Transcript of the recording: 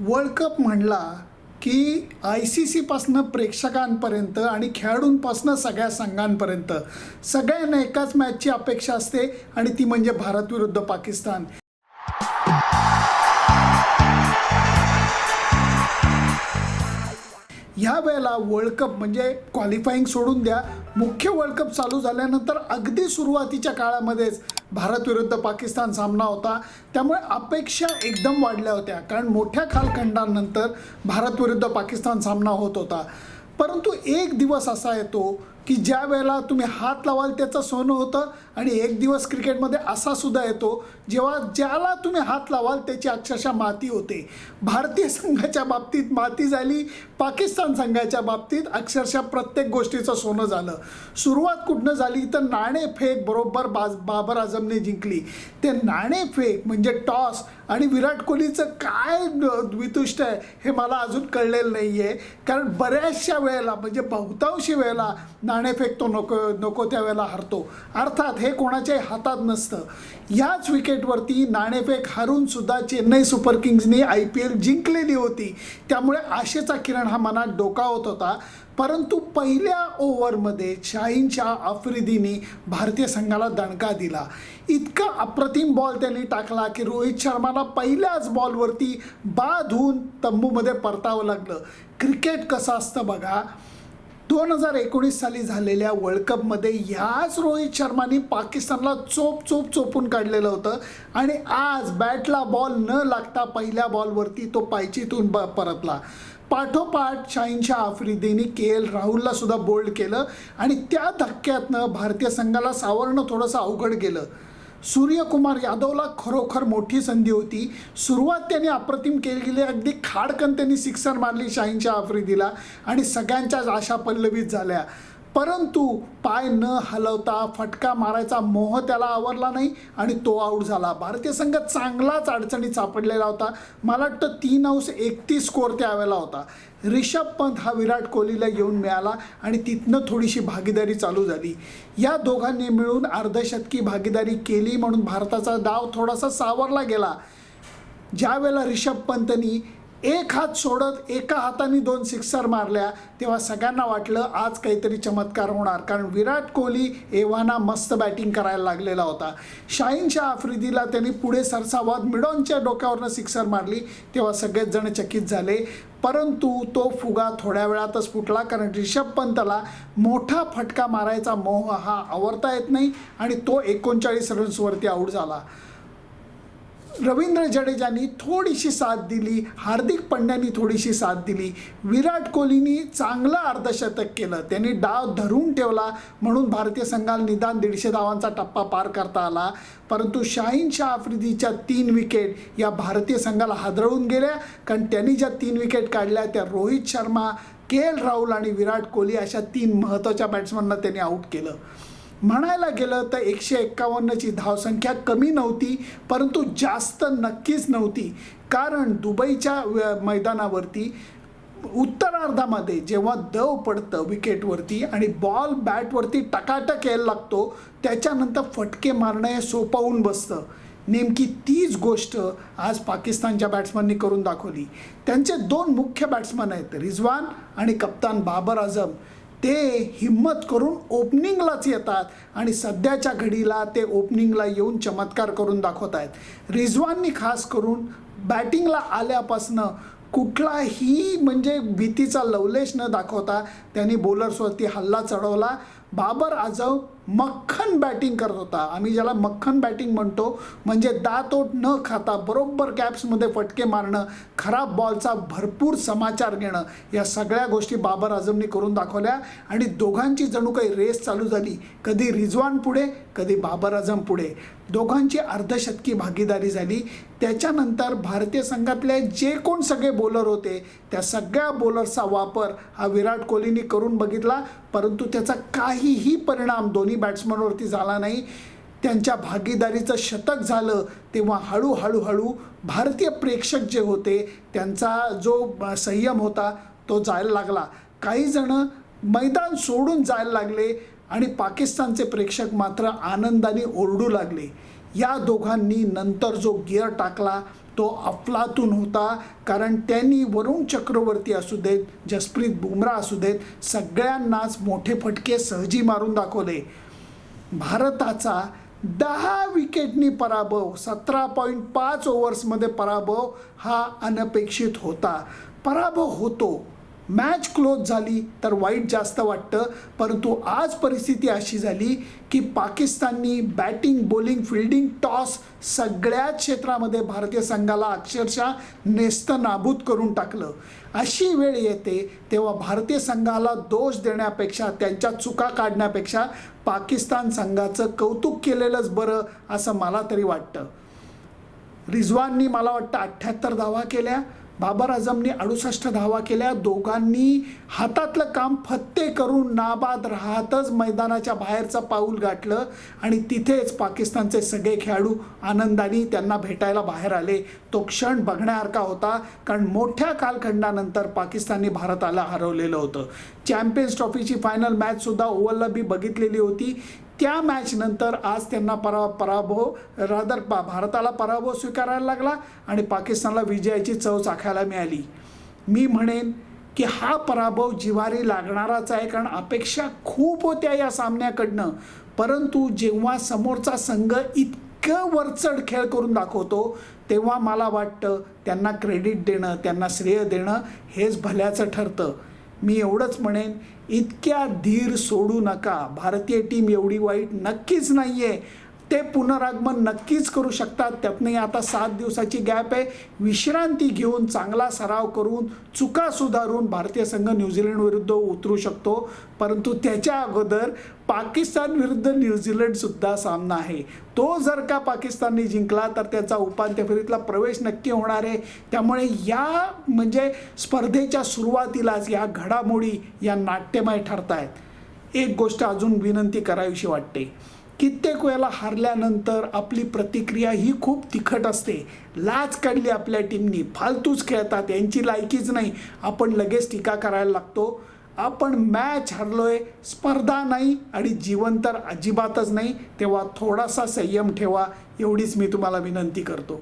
World cup म्हणला की I C सीपासनं प्रेक्षकांपर्यंत आणि खेळाडूंपासनं सगळ्या संघांपर्यंत. सगळ्यांना एकाच मॅचची अपेक्षा असते आणि ती म्हणजे भारत विरुद्ध पाकिस्तान. ह्या वेळेला वर्ल्ड कप म्हणजे क्वालिफाईंग सोडून द्या. मुख्य वर्ल्ड कप चालू झाल्यानंतर अगदी सुरुवातीच्या काळामध्येच भारत विरुद्ध पाकिस्तान सामना होता. त्यामुळे अपेक्षा एकदम वाढल्या होत्या. कारण मोठ्या कालखंडानंतर भारत विरुद्ध पाकिस्तान सामना होत होता. परंतु एक दिवस असा येतो की ज्या वेळेला तुम्ही हात लावाल त्याचं सोनं होतं आणि एक दिवस क्रिकेटमध्ये असा सुद्धा येतो जेव्हा ज्याला तुम्ही हात लावाल त्याची अक्षरशः माती होते. भारतीय संघाच्या बाबतीत माती झाली पाकिस्तान संघाच्या बाबतीत अक्षरशः प्रत्येक गोष्टीचं सोनं झालं. सुरुवात कुठनं झाली? तर नाणेफेक बरोबर बाज बाबर आझमने जिंकली. ते नाणेफेक म्हणजे टॉस आणि विराट कोहलीचं काय वितुष्ट आहे हे मला अजून कळलेलं नाही आहे कारण बऱ्याचशा वेळेला म्हणजे बहुतांशी वेळेला नाणेफेक तो नको नको त्यावेळेला हरतो. अर्थात हे कोणाच्याही हातात नसतं. याच विकेटवरती नाणेफेक हारूनसुद्धा चेन्नई सुपर किंग्जनी आय पी एल जिंकलेली होती. त्यामुळे आशेचा किरण हा मनात डोकावत होता परंतु पहिल्या ओव्हरमध्ये शाहीन शाह आफ्रिदीने भारतीय संघाला दणका दिला. इतका अप्रतिम बॉल त्यांनी टाकला की रोहित शर्माला पहिल्याच बॉलवरती बाद होऊन तंबूमध्ये परतावं लागलं. क्रिकेट कसं असतं बघा दोन हजार एकोणीस साली झालेल्या वर्ल्ड कपमध्ये ह्याच रोहित शर्माने पाकिस्तानला चोप चोप चोपून काढलेलं होतं. आणि आज बॅटला बॉल न लागता पहिल्या बॉलवरती तो पायचीतून ब परतला. पाठोपाठ शाहीनशाह आफ्रिदीने के एल राहुलला सुद्धा बोल्ड केलं. आणि त्या धक्क्यातनं भारतीय संघाला सावरणं थोडंसं अवघड गेलं. सूर्यकुमार यादवला खरोखर मोठी संधी होती. सुरुवात त्याने अप्रतिम केली गेली अगदी खाडकन त्यांनी सिक्सर मारली शाहीनच्या आफ्रिदीला आणि सगळ्यांच्याच आशा पल्लवीत झाल्या. परंतु पाय न हलवता फटका मारायचा मोह त्याला आवरला नाही आणि तो आऊट झाला. भारतीय संघ चांगलाच अडचणीत सापडलेला होता. मला वाटतं तीन अंश एकतीस स्कोअर त्यावेळेला होता. रिषभ पंत हा विराट कोहलीला येऊन मिळाला आणि तिथनं थोडीशी भागीदारी चालू झाली. या दोघांनी मिळून अर्धशतकी भागीदारी केली म्हणून भारताचा डाव थोडासा सावरला गेला. ज्यावेळेला रिषभ पंतनी एक हात सोडत एका हाताने दोन सिक्सर मारल्या तेव्हा सगळ्यांना वाटलं आज काहीतरी चमत्कार होणार. कारण विराट कोहली एव्हाना मस्त बॅटिंग करायला लागलेला होता. शाहीनशाह आफ्रिदीला त्यांनी पुढे सरसावत मिडॉनच्या डोक्यावरनं सिक्सर मारली तेव्हा सगळेच जण चकित झाले. परंतु तो फुगा थोड्या वेळातच फुटला कारण रिषभ पंतला मोठा फटका मारायचा मोह हा आवरता येत नाही आणि तो एकोणचाळीस रन्सवरती आऊट झाला. रवींद्र जडेजानी थोडीशी साथ दिली हार्दिक पंड्यानी थोडीशी साथ दिली. विराट कोहलीनी चांगलं अर्धशतक केलं. त्यांनी डाव धरून ठेवला म्हणून भारतीय संघाला निदान दीडशे धावांचा टप्पा पार करता आला. परंतु शाहीन शाह आफ्रिदीच्या तीन विकेट या भारतीय संघाला हादरवून गेल्या. कारण त्यांनी ज्या तीन विकेट काढल्या त्या रोहित शर्मा के एल राहुल आणि विराट कोहली अशा तीन महत्त्वाच्या बॅट्समनना त्यांनी आऊट केलं. म्हणायला गेलं तर एकशे एक्कावन्नची धावसंख्या कमी नव्हती परंतु जास्त नक्कीच नव्हती. कारण दुबईच्या मैदानावरती उत्तरार्धामध्ये जेव्हा दव पडतं विकेटवरती आणि बॉल बॅटवरती टकाटक यायला लागतो त्याच्यानंतर फटके मारणं हे सोपवून बसतं. नेमकी तीच गोष्ट आज पाकिस्तानच्या बॅट्समननी करून दाखवली. त्यांचे दोन मुख्य बॅट्समन आहेत रिझवान आणि कप्तान बाबर आझम. ते हिम्मत करून ओपनिंगलाच येतात आणि सध्याच्या घडीला ते ओपनिंगला येऊन चमत्कार करून दाखवत आहेत. रिझवाननी खास करून बॅटिंगला आल्यापासनं कुठलाही म्हणजे भीतीचा लवलेश न दाखवता त्यांनी बॉलर्सवरती हल्ला चढवला. बाबर आझम मक्खन बॅटिंग करत होता. आम्ही ज्याला मक्खन बॅटिंग म्हणतो म्हणजे दातोट न खाता बरोबर कॅप्समध्ये फटके मारणं खराब बॉलचा भरपूर समाचार घेणं या सगळ्या गोष्टी बाबर आझमने करून दाखवल्या आणि दोघांची जणू काही रेस चालू झाली. कधी रिजवान पुढे कधी बाबर आझम पुढे. दोघांची अर्धशतकी भागीदारी झाली. त्याच्यानंतर भारतीय संघातले जे कोण सगळे बॉलर होते त्या सगळ्या बॉलर्सचा वापर हा विराट कोहलीने करून बघितला. परंतु त्याचा काहीही परिणाम दोन्ही बॅट्समनवरती झाला नाही. त्यांच्या भागीदारीचं शतक झालं तेव्हा हळूहळू हळू भारतीय प्रेक्षक जे होते त्यांचा जो संयम होता तो जायला लागला. काही जणं मैदान सोडून जायला लागले आणि पाकिस्तानचे प्रेक्षक मात्र आनंदाने ओरडू लागले. या दोघांनी नंतर जो गिअर टाकला तो अफलातून होता. कारण त्यांनी वरुण चक्रवर्ती असू देत जसप्रीत बुमराह असू देत सगळ्यांनाच मोठे फटके सहजी मारून दाखवले. भारताचा दहा विकेटनी पराभव सतरा पॉईंट पाच ओव्हर्समध्ये पराभव हा अनपेक्षित होता. पराभव होतो. मॅच क्लोज झाली तर वाईट जास्त वाटतं. परंतु आज परिस्थिती अशी झाली की पाकिस्ताननी बॅटिंग बॉलिंग फिल्डिंग टॉस सगळ्या क्षेत्रामध्ये भारतीय संघाला अक्षरशः नेस्त नाबूद करून टाकलं. अशी वेळ येते तेव्हा भारतीय संघाला दोष देण्यापेक्षा त्यांच्या चुका काढण्यापेक्षा पाकिस्तान संघाचं कौतुक केलेलंच बरं असं मला तरी वाटतं. रिझवाननी मला वाटतं अठ्ठ्याहत्तर धावा केल्या. बाबर आझमनी अडुसष्ट धावा केल्या. दोघांनी हातातलं काम फत्ते करून नाबाद राहतच मैदानाच्या बाहेरचं पाऊल गाठलं आणि तिथेच पाकिस्तानचे सगळे खेळाडू आनंदाने त्यांना भेटायला बाहेर आले. तो क्षण बघण्यासारखा होता कारण मोठ्या कालखंडानंतर पाकिस्तानने भारताला हरवलेलं होतं. चॅम्पियन्स ट्रॉफीची फायनल मॅचसुद्धा ओव्हरला बी बघितलेली होती. त्या मॅचनंतर आज त्यांना परा पराभव रादर पा भारताला पराभव स्वीकारायला लागला आणि पाकिस्तानला विजयाची चव चाखायला मिळाली. मी म्हणेन की हा पराभव जिवारी लागणाराच आहे कारण अपेक्षा खूप होत्या या सामन्याकडनं. परंतु जेव्हा समोरचा संघ इतकं वरचढ खेळ करून दाखवतो तेव्हा मला वाटतं त्यांना क्रेडिट देणं त्यांना श्रेय देणं हेच भल्याचं ठरतं. मी एवढंच म्हणेन इतक्या धीर सोडू नका. भारतीय टीम एवढी वाईट नक्कीच नाही आहे ते पुनरागमन नक्कीच करू शकतात. त्यातनंही आता सात दिवसाची गॅप आहे. विश्रांती घेऊन चांगला सराव करून चुका सुधारून भारतीय संघ न्यूझीलंड विरुद्ध उतरू शकतो. परंतु त्याच्या अगोदर पाकिस्तान विरुद्ध न्यूझीलंडसुद्धा सामना आहे. तो जर का पाकिस्तानने जिंकला तर त्याचा उपांत्य फेरीतला प्रवेश नक्की होणार आहे. त्यामुळे या म्हणजे स्पर्धेच्या सुरुवातीलाच या घडामोडी या नाट्यमय ठरत आहेत एक गोष्ट अजून विनंती करावीशी वाटते. कित्येक वेळेला हारल्यानंतर आपली प्रतिक्रिया ही खूप तिखट असते. लाच काढली आपल्या टीमनी फालतूच खेळतात. यांची लायकीच नाही. आपण लगेच टीका करायला लागतो. आपण मॅच हरलोय. स्पर्धा नाही आणि जीवन तर अजिबातच नाही. तेव्हा थोडासा संयम ठेवा. एवढीच मी तुम्हाला विनंती करतो.